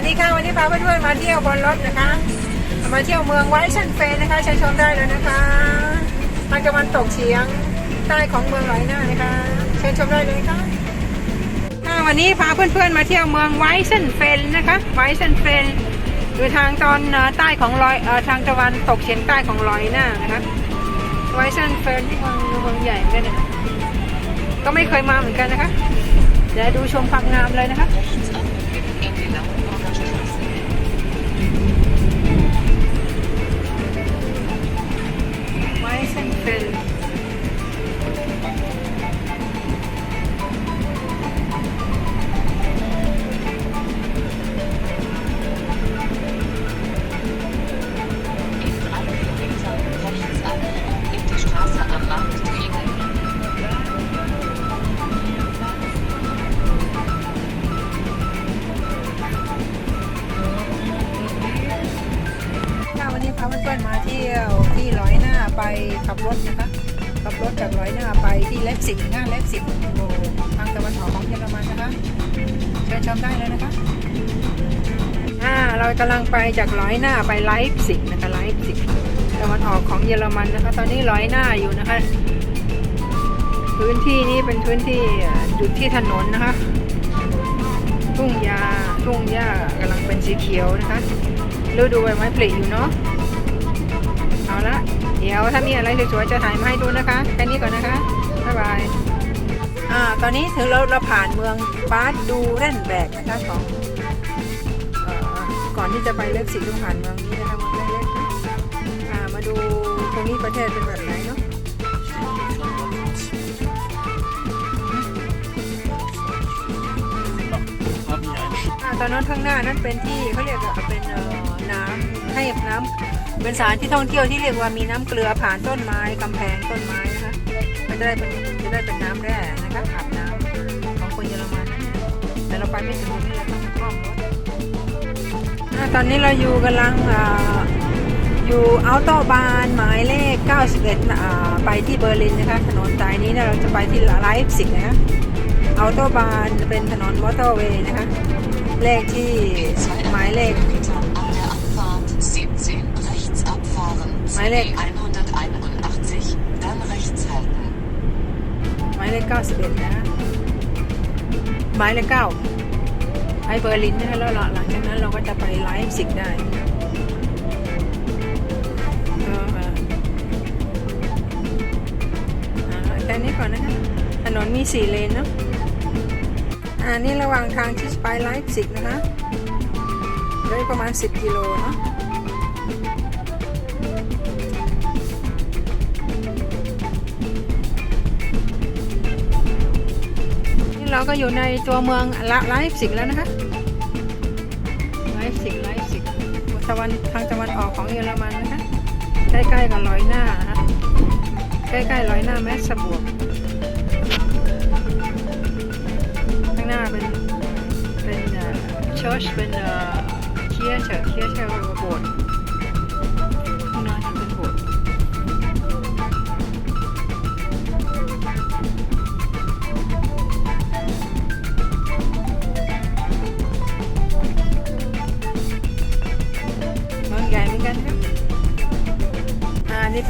วัสดีค่ะวันนี้พาเพื่อนๆมาเที่ยวบนรถนะคะ มาเที่ยวเมืองไวชันเฟนนะคะเชิญชมได้เลยนะคะทางตะวันตกเฉียงใต้ของเมืองไหลหน้านะคะเชิญชมได้เลยค่ะวันนี้พาเพื่อนๆมาเที่ยวเมืองไวท์ชันเฟนนะคะไวท์ชันเฟนอยู่ทางตอนใต้ของลอยอทางตะวันตกเฉียงใต้ของลอยหน้านะคะไวท์ชันเฟนที่เมืองเมืองใหญ่เหมือนกันนะก็ไม่เคยมาเหมือนกันนะคะเดี๋ยวดูชมความงามเลยนะคะ ขับรถนะคะขับรถจากร้อยหน้าไปที่เลฟสิกนะคะเลฟสิกทางตะวันออกของเยอรมันนะคะเชิญชมได้เลยนะคะอ่าเรากำลังไปจากร้อยหน้าไปไลฟ์สิกนะคะไลฟ์สิกตะวันออกของเยอรมันนะคะ ตอนนี้ร้อยหน้าอยู่นะคะ พื้นที่นี้เป็นพื้นที่อยู่ที่ถนนนะคะทุ่งหญ้าทุ่งหญ้ากำลังเป็นสีเขียวนะคะฤดูใบไม้ผลิอยู่เนาะเอาละ ดี๋ยวถ้ามีอะไรสวยๆจะถ่ายมาให้ดูนะคะแค่นี้ก่อนนะคะบ๊ายบายอ่าตอนนี้ถึงเราเราผ่านเมืองบาสดูเรนแบกนะคะของก่อนที่จะไปเล็กสิต้องผ่านเมืองนี้นะคะเมืองเล็กๆอ่ามาดูตรงนี้ประเทศเป็นแบบไหนเนาะตอนนั้นข้างหน้านั้นเป็นที่เขาเรียกว่าเป็นน้ำให้น้ำ เป็นสถานที่ท่องเที่ยวที่เรียกว่ามีน้ำเกลือผ่านต้นไม้กำแพงต้นไม้นะคะมันจะได้เป็นจะได้เป็นน้ำแร่นะคะอาบน้ำของคนเยอรมันนะแต่เราไปไม่ถึงตรงนี้เราต้องข้อมรถตอนนี้เราอยู่กำลังออยู่อัลโตบานหมายเลข 91 ไปที่เบอร์ลินนะคะ ถนนสายนี้เราจะไปที่ไลฟ์ซิกนะคะอัลโตบานเป็นถนนมอเตอร์เวย์นะคะ เลขที่หมายเลข abfahren. Meine- CD 181, dann rechts halten. หมายเลข91นะคะหมายเลข9ไปเบอร์ลินนะคะแล้วหลังจากนั้นเราก็จะไปไลฟ์ซิกได้ก็อ่าอ่าแค่นี้ก่อนนะคะ ถนนมี 4 เลนเนาะอ่านี่ระหว่างทางที่จะไปไลฟ์ซิกนะคะเหลยประมาณ 10 กิโลเนาะ เราก็อยู่ในตัวเมืองละไลฟ์สิกแล้วนะคะไลฟ์สิกไลฟ์สิกตะวันทางตะวันออกของเยอรมันนะคะใกล้ๆกับลอยหน้านะคะใกล้ๆลอยหน้าแมสสบวกข้างหน้าเป็นเป็นเชิร์ชเป็นเคียเชอร์เคียเชอร์โบสถ์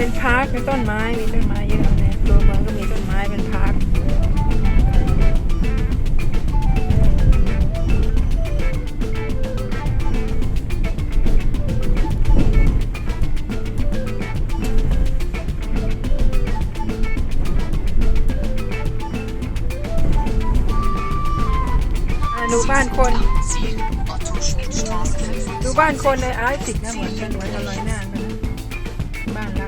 เป็นพาร์คเป็นต้นไม้มีต้นไม้เยอะนะตัวเมืองก็มีต้นไม้เป็นพาร์คดูบ้านคนดูบ้านคนในอาร์ติกนะเหมือนกันเหมือนกันเลยนละ